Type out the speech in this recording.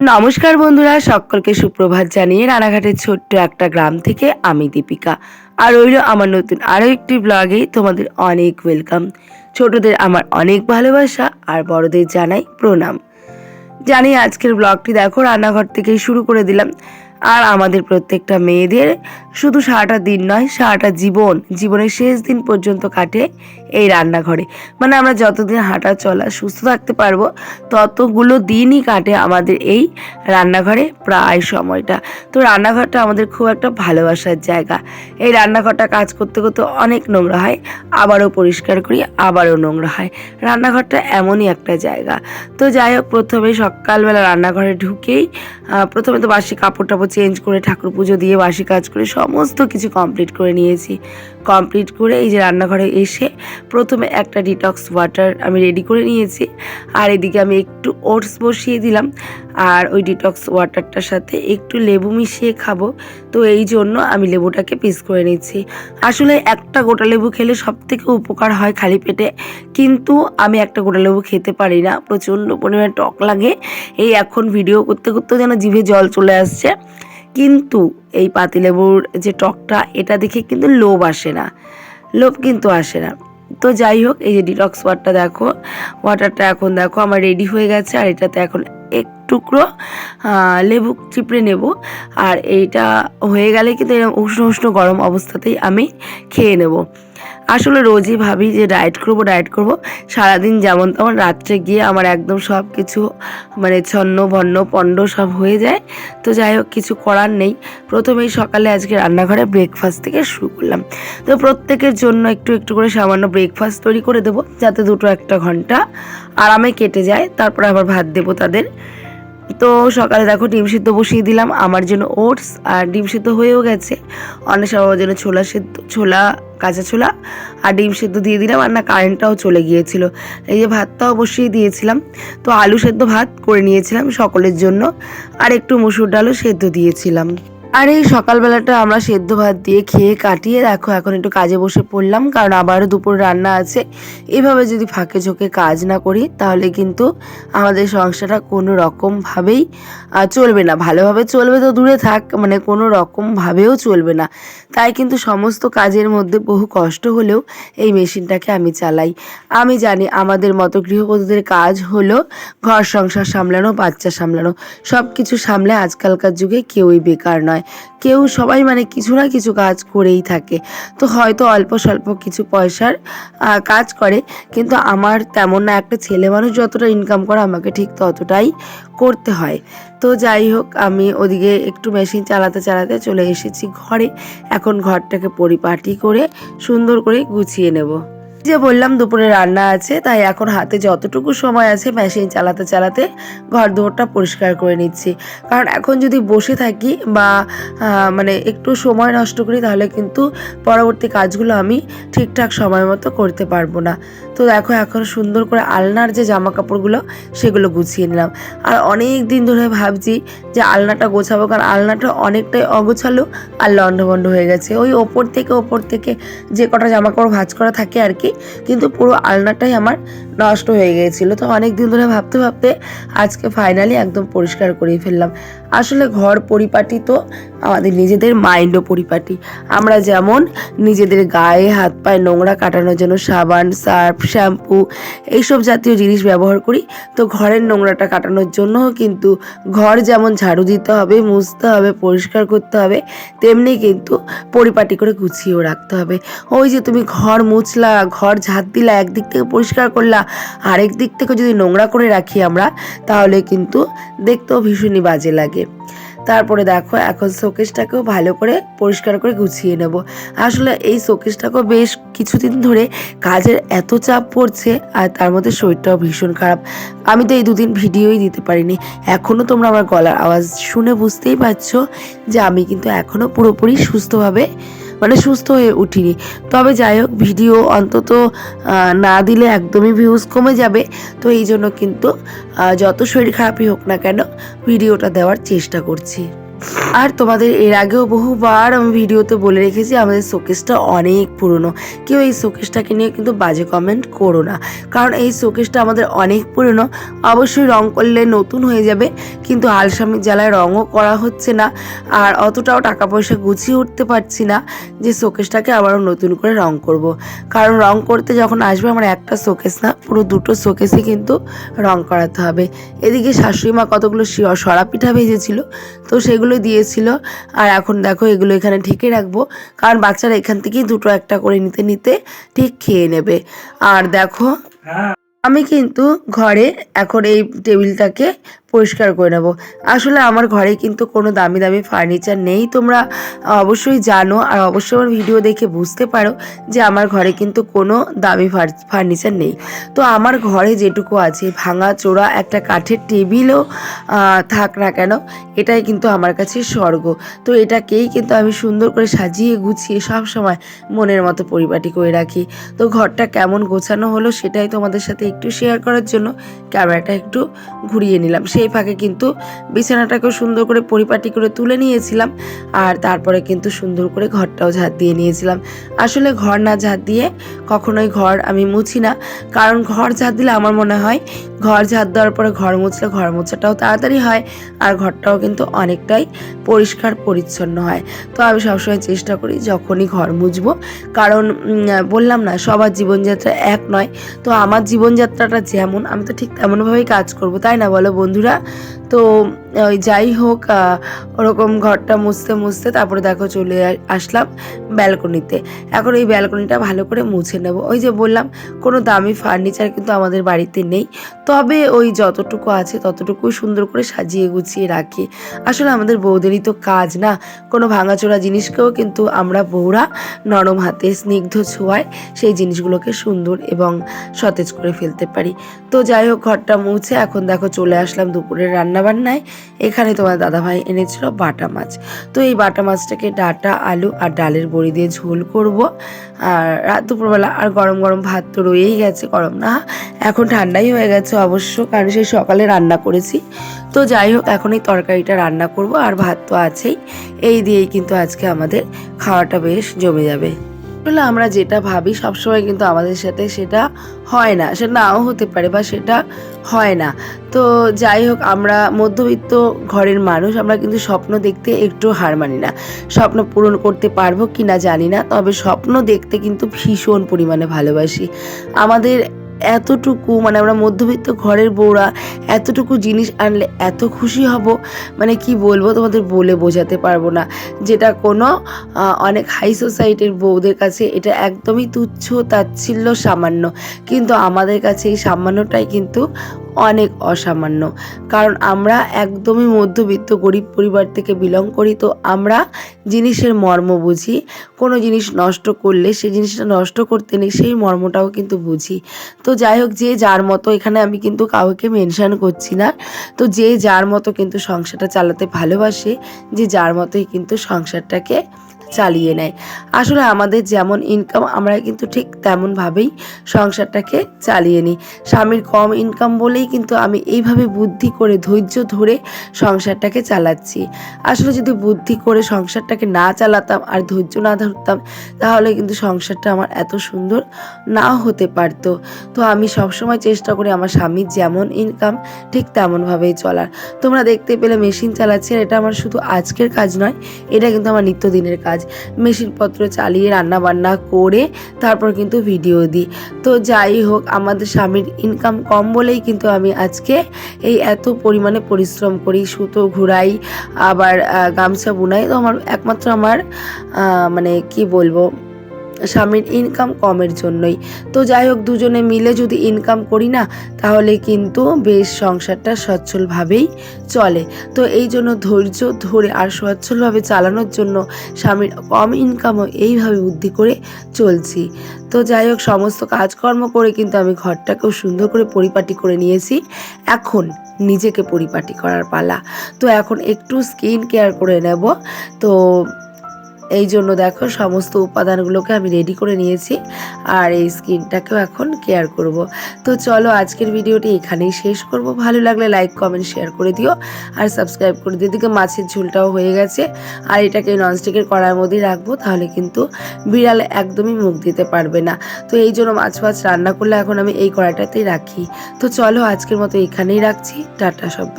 নমস্কার বন্ধুরা, সকলকে সুপ্রভাত জানিয়ে রানাঘাটের ছোট্ট একটা গ্রাম থেকে আমি দীপিকা। আর রইল আমার নতুন আরও একটি ব্লগে তোমাদের অনেক ওয়েলকাম ছোটদের আমার অনেক ভালোবাসা আর বড়দের জানাই প্রণাম। জানি আজকের ব্লগটি দেখো, রান্নাঘর থেকেই শুরু করে দিলাম। আর আমাদের প্রত্যেকটা মেয়েদের শুধু সারাটা দিন নয়, সারাটা জীবন, জীবনের শেষ দিন পর্যন্ত কাটে এই রান্নাঘরে। মানে আমরা যতদিন হাঁটা চলা সুস্থ থাকতে পারব, ততগুলো দিনই কাটে আমাদের এই রান্নাঘরে প্রায় সময়টা। তো রান্নাঘরটা আমাদের খুব একটা ভালোবাসার জায়গা। এই রান্নাঘরটা কাজ করতে করতে অনেক নোংরা হয়, আবারও পরিষ্কার করি, আবারও নোংরা হয়। রান্নাঘরটা এমনই একটা জায়গা। তো যাই হোক, প্রথমে সকালবেলা রান্নাঘরে ঢুকেই প্রথমে তো বাসি কাপড় টাপড় চেঞ্জ করে ঠাকুর পুজো দিয়ে বাসি কাজ করে সমস্ত কিছু কমপ্লিট করে নিয়েছি। কমপ্লিট করে এই যে রান্নাঘরে এসে প্রথমে একটা ডিটক্স ওয়াটার আমি রেডি করে নিয়েছি। আর এদিকে আমি একটু ওটস বসিয়ে দিলাম। আর ওই ডিটক্স ওয়াটারটার সাথে একটু লেবু মিশিয়ে খাব। তো এই জন্য আমি লেবুটাকে পিস করে নিচ্ছি। আসলে একটা গোটা লেবু খেলে সব থেকে উপকার হয় খালি পেটে। কিন্তু আমি একটা গোটা লেবু খেতে পারি না। প্রচণ্ড পরিমাণে টক লাগে। এই এখন ভিডিও করতে করতেও যেন জিভে জল চলে আসছে। কিন্তু এই পাতিলেবুর যে টকটা, এটা দেখে কিন্তু লোভ আসে না। লোভ কিন্তু আসে না। তো যাই হোক, এই যে ডিটক্স ওয়াটারটা দেখো ওয়াটারটা এখন দেখো আমার রেডি হয়ে গেছে, আর এটাতে এখন এক টুকরো লেবু চিপড়ে নেব। আর এইটা হয়ে গেলে কিন্তু উষ্ণ উষ্ণ গরম অবস্থাতেই আমি খেয়ে নেব। আসলে রোজই ভাবি যে ডায়েট করব ডায়েট করব। সারাদিন যেমন তেমন রাত্রে গিয়ে আমার একদম সব কিছু মানে ছন্ন, ভন্ন, পণ্ড সব হয়ে যায়। তো যাই হোক, কিছু করার নেই। প্রথমেই সকালে আজকে রান্নাঘরে ব্রেকফাস্ট থেকে শুরু করলাম। তো প্রত্যেকের জন্য একটু একটু করে সামান্য ব্রেকফাস্ট তৈরি করে দেবো, যাতে দুটো একটা ঘণ্টা আরামে কেটে যায়। তারপরে আবার ভাত দেবো তাদের। তো সকালে দেখো ডিম সিদ্ধ বসিয়ে দিলাম। আমার জন্য ওটস আর ডিম সিদ্ধ হয়েও গেছে। অনেক সবার জন্য ছোলা সিদ্ধ, ছোলা, কাঁচা ছোলা আর ডিম সিদ্ধ দিয়ে দিলাম আর না কারেন্টটাও চলে গিয়েছিল। এই যে ভাতটাও বসিয়ে দিয়েছিলাম। তো আলু সেদ্ধ ভাত করে নিয়েছিলাম সকলের জন্য। আর একটু মুসুর ডালও সেদ্ধ দিয়েছিলাম। আর, এই সকালবেলাটা আমরা সেদ্ধ ভাত দিয়ে খেয়ে কাটিয়ে দেখো, এখন একটু কাজে বসে পড়লাম, কারণ আবারও দুপুর রান্না আছে। এভাবে যদি ফাঁকে ঝোঁকে কাজ না করি, তাহলে কিন্তু আমাদের সংসারটা কোনো রকমভাবেই চলবে না। ভালোভাবে চলবে তো দূরে থাক মানে কোনো রকমভাবেও চলবে না। তাই কিন্তু সমস্ত কাজের মধ্যে বহু কষ্ট হলেও এই মেশিনটাকে আমি চালাই। আমি জানি আমাদের মতো গৃহবধূদের কাজ হলো ঘর সংসার সামলানো, বাচ্চা সামলানো। সব কিছু সামলে আজকালকার যুগে কেউই বেকার নয়। কেউ সবাই মানে কিছু না কিছু কাজ করেই থাকে। তো হয়তো অল্প স্বল্প কিছু পয়সার কাজ করে। কিন্তু আমার তেমন না, একটা ছেলে মানুষ যতটা ইনকাম করে আমাকে ঠিক ততটাই করতে হয়। তো যাই হোক, আমি ওদিকে একটু মেশিন চালাতে চালাতে চলে এসেছি ঘরে। এখন ঘরটাকে পরিপাটি করে, সুন্দর করে গুছিয়ে নেব। যে বললাম দুপুরে রান্না আছে, তাই এখন হাতে যতটুকু সময় আছে মেশিন চালাতে চালাতে ঘর দুয়ারটা পরিষ্কার করে নিচ্ছি। কারণ এখন যদি বসে থাকি বা মানে একটু সময় নষ্ট করি, তাহলে কিন্তু পরবর্তী কাজগুলো আমি ঠিকঠাক সময় মতো করতে পারব না। তো দেখো, এখন সুন্দর করে আলনার যে জামা কাপড়গুলো সেগুলো গুছিয়ে নিলাম। আর অনেক দিন ধরে ভাবছি যে আলনাটা গোছাবো, কারণ আলনাটা অনেকটাই অগোছালো আর লন্ডভন্ড হয়ে গেছে। ওই ওপর থেকে ওপর থেকে যে কটা জামা কাপড় ভাঁজ করা থাকে আর কি কিন্তু পুরো আলনাটাই আমার নষ্ট হয়ে গিয়েছিল। তো অনেক দিন ধরে ভাবতে ভাবতে আজকে ফাইনালি একদম পরিষ্কার করে ফেললাম। আসলে ঘর পরিপাটি তো আমাদের নিজেদের মাইন্ডও পরিপাটি। আমরা যেমন নিজেদের গায়ে হাত পায়ে নোংরা কাটানোর জন্য সাবান, সার্ফ, শ্যাম্পু এইসব জাতীয় জিনিস ব্যবহার করি। তো ঘরের নোংরাটা কাটানোর জন্যও কিন্তু ঘর যেমন ঝাড়ু দিতে হবে, মুছতে হবে, পরিষ্কার করতে হবে, তেমনি কিন্তু পরিপাটি করে গুছিয়েও রাখতে হবে। ওই যে তুমি ঘর মুছলা, ঘর ঝাঁট দিলা, একদিক থেকে পরিষ্কার করলা, আরেক দিক থেকে যদি নোংরা করে রাখি আমরা, তাহলে কিন্তু দেখতেও ভীষণই বাজে লাগে। তারপরে দেখো, এখন শোকেশটাকেও ভালো করে পরিষ্কার করে গুছিয়ে নেব। আসলে এই শোকেশটাকেও বেশ কিছুদিন ধরে কাজের এত চাপ পড়ছে আর তার মধ্যে শরীরটাও ভীষণ খারাপ। আমি তো এই দুদিন ভিডিওই দিতে পারিনি। এখনও তোমরা আমার গলার আওয়াজ শুনে বুঝতেই পারছ যে আমি কিন্তু এখনও পুরোপুরি সুস্থভাবে মানে সুস্থ হয়ে উঠিনি। তবে যাই হোক, ভিডিও অন্তত না দিলে একদমই ভিউজ কমে যাবে। তো এই জন্য কিন্তু যত শরীর খারাপই হোক না কেন, ভিডিওটা দেওয়ার চেষ্টা করছি। আর তোমাদের এর আগেও বহুবার আমি ভিডিওতে বলে রেখেছি, আমাদের শোকেসটা অনেক পুরনো। কেউ এই শোকেসটাকে নিয়ে কিন্তু বাজে কমেন্ট করো না। কারণ এই শোকেসটা আমাদের অনেক পুরনো, অবশ্যই রং করলে নতুন হয়ে যাবে, কিন্তু আলসামির জ্বালায় রঙও করা হচ্ছে না, আর অতটাও টাকা পয়সা গুছিয়ে উঠতে পারছি না যে শোকেসটাকে আবারও নতুন করে রং করব। কারণ রং করতে যখন আসবে আমার একটা শোকেস না, পুরো দুটো শোকেসে কিন্তু রং করাতে হবে। এদিকে শাশুড়ি মা কতগুলো সরা পিঠা ভেজেছিল, তো সেগুলো দিয়েছিল। আর এখন দেখো এগুলো এখানে ঠেকে রাখব। কারণ বাচ্চারা এখান থেকেই দুটো একটা করে নিতে নিতে ঠিক খেয়ে নেবে। আর দেখো আমি কিন্তু ঘরে এখন এই টেবিলটাকে পরিষ্কার করে নেব। আসলে আমার ঘরে কিন্তু কোনো দামি দামি ফার্নিচার নেই। তোমরা অবশ্যই জানো আর অবশ্যই আমার ভিডিও দেখে বুঝতে পারো যে আমার ঘরে কিন্তু কোনো দামি ফার্নিচার নেই। তো আমার ঘরে যেটুকু আছে, ভাঙা, চোরা, একটা কাঠের টেবিলও থাক না কেন, এটাই কিন্তু আমার কাছে স্বর্গ। তো এটাকেই কিন্তু আমি সুন্দর করে সাজিয়ে গুছিয়ে সব সময় মনের মতো পরিপাটি করে রাখি। তো ঘরটা কেমন গোছানো হলো সেটাই তোমাদের সাথে একটু শেয়ার করার জন্য ক্যামেরাটা একটু ঘুরিয়ে নিলাম। সেই ফাঁকে কিন্তু বিছানাটাকেও সুন্দর করে পরিপাটি করে তুলে নিয়েছিলাম আর তারপরে কিন্তু সুন্দর করে ঘরটাও ঝাঁট দিয়ে নিয়েছিলাম। আসলে ঘর না ঝাঁট দিয়ে কখনোই ঘর আমি মুছি না। কারণ ঘর ঝাঁট দিলে আমার মনে হয় ঘর ঝাঁট দেওয়ার পরে ঘর মুছলে ঘর মোছাটাও তাড়াতাড়ি হয় আর ঘরটাও কিন্তু অনেকটাই পরিষ্কার পরিচ্ছন্ন হয়। তো আমি সবসময় চেষ্টা করি যখনই ঘর মুছবো। কারণ বললাম না, সবার জীবনযাত্রা এক নয়। তো আমার জীবনযাত্রাটা যেমন, আমি তো ঠিক তেমনভাবেই কাজ করব, তাই না বলো বন্ধুরা? তো ওই যাই হোক ওরকম ঘরটা মুছতে মুছতে তারপরে দেখো চলে আসলাম। ব্যালকনিতে। এখন এই ব্যালকনিটা ভালো করে মুছে নেব। ওই যে বললাম, কোনো দামি ফার্নিচার কিন্তু আমাদের বাড়িতে নেই। তবে ওই যতটুকু আছে ততটুকুই সুন্দর করে সাজিয়ে গুছিয়ে রাখি। আসলে আমাদের বৌদেরই তো কাজ না। কোনো ভাঙাচোরা জিনিসকেও কিন্তু আমরা বউরা নরম হাতে স্নিগ্ধ ছোঁয়ায় সেই জিনিসগুলোকে সুন্দর এবং সতেজ করে ফেলতে পারি। তো যাই হোক, ঘরটা মুছে এখন দেখো চলে আসলাম দুপুরের রান্নাবান্নায়। এখানে তোমার দাদাভাই এনেছিল বাটা মাছ। তো এই বাটা মাছটাকে ডাটা, আলু আর ডালের বড়ি দিয়ে ঝোল করব। আর রাত দুপুরবেলা আর গরম গরম ভাত তো রয়েই গেছে, গরম না। এখন ঠান্ডাই হয়ে গেছে অবশ্য, কারণ সেই সকালে রান্না করেছি। তো যাই হোক, এখন এই তরকারিটা রান্না করব আর ভাত তো আছেই। এই দিয়েই কিন্তু আজকে আমাদের খাওয়াটা বেশ জমে যাবে। আসলে আমরা যেটা ভাবি সবসময় কিন্তু আমাদের সাথে সেটা হয় না সেটা নাও হতে পারে বা সেটা হয় না। তো যাই হোক, আমরা মধ্যবিত্ত ঘরের মানুষ, আমরা কিন্তু স্বপ্ন দেখতে একটু হার মানি না। স্বপ্ন পূরণ করতে পারব কি না জানি না, তবে স্বপ্ন দেখতে কিন্তু ভীষণ পরিমাণে ভালোবাসি। আমাদের এতটুকু মানে আমরা মধ্যবিত্ত ঘরের বউরা এতটুকু জিনিস আনলে এত খুশি হব মানে কি বলব তোমাদের বলে বোঝাতে পারব না। যেটা কোনো অনেক হাই সোসাইটির বউদের কাছে এটা একদমই তুচ্ছ, তাচ্ছিল্য, সামান্য। কিন্তু আমাদের কাছে এই সামান্যটাই কিন্তু অনেক অসামান্য। কারণ আমরা একদমই মধ্যবিত্ত, গরিব পরিবার থেকে বিলং করি, তো আমরা জিনিসের মর্ম বুঝি। কোনো জিনিস নষ্ট করলে সেই জিনিসটা নষ্ট করতে নেই, সেই মর্মটাও কিন্তু বুঝি। তো যাই হোক, যে যার মতো এখানে আমি কিন্তু কাউকে মেনশান করছি না। তো যে যার মতো কিন্তু সংসারটা চালাতে ভালোবাসে, যে যার মতোই কিন্তু সংসারটাকে চালিয়ে নেয়। আসলে আমাদের যেমন ইনকাম আমরা কিন্তু ঠিক তেমনভাবেই সংসারটাকে চালিয়ে নিই। স্বামীর কম ইনকাম বলেই কিন্তু আমি এইভাবে বুদ্ধি করে, ধৈর্য ধরে সংসারটাকে চালাচ্ছি। আসলে যদি বুদ্ধি করে সংসারটাকে না চালাতাম আর ধৈর্য না ধরতাম, তাহলে কিন্তু সংসারটা আমার এত সুন্দর নাও হতে পারতো। তো আমি সবসময় চেষ্টা করি আমার স্বামীর যেমন ইনকাম ঠিক তেমনভাবেই চলার। তোমরা দেখতে পেলে মেশিন চালাচ্ছি, এটা আমার শুধু আজকের কাজ নয়, এটা কিন্তু আমার নিত্যদিনের কাজ। মেশিনপত্র চালিয়ে রান্না বান্না করে তারপর কিন্তু ভিডিও দিই। তো যাই হোক, আমাদের স্বামীর ইনকাম কম বলেই কিন্তু আমি আজকে এই এত পরিমাণে পরিশ্রম করি, সুতো ঘুরাই, আবার গামছা বুনাই। তো আমার একমাত্র আমার মানে কি বলব স্বামীর ইনকাম কমের জন্যই। তো যাই হোক দুজনে মিলে যদি ইনকাম করি না, তাহলে কিন্তু বেশ সংসারটা সচ্ছলভাবেই চলে। তো এই জন্য ধৈর্য ধরে আর সচ্ছলভাবে চালানোর জন্য স্বামীর কম ইনকামও এইভাবে বুদ্ধি করে চলছি। তো যাই হোক সমস্ত কাজকর্ম করে কিন্তু আমি ঘরটাকেও সুন্দর করে পরিপাটি করে নিয়েছি। এখন নিজেকে পরিপাটি করার পালা। তো এখন একটু স্কিন কেয়ার করে নেব। তো এই জন্য দেখো সমস্ত উপাদানগুলোকে আমি রেডি করে নিয়েছি আর এই স্কিনটাকেও এখন কেয়ার করব। তো চলো আজকের ভিডিওটি এখানেই শেষ করব। ভালো লাগলে লাইক কমেন্ট শেয়ার করে দিও আর সাবস্ক্রাইব করে দিও। এদিকে মাছের ঝোলটাও হয়ে গেছে আর এটাকে ননস্টিকের কড়ার মধ্যেই রাখব তাহলে কিন্তু বিড়াল একদমই মুখ দিতে পারবে না। তো এই জন্য মাছ ফাছ রান্না করলে এখন আমি এই কড়াইটাতেই রাখি। তো চলো আজকের মতো এখানেই রাখছি। টাটা সবাই।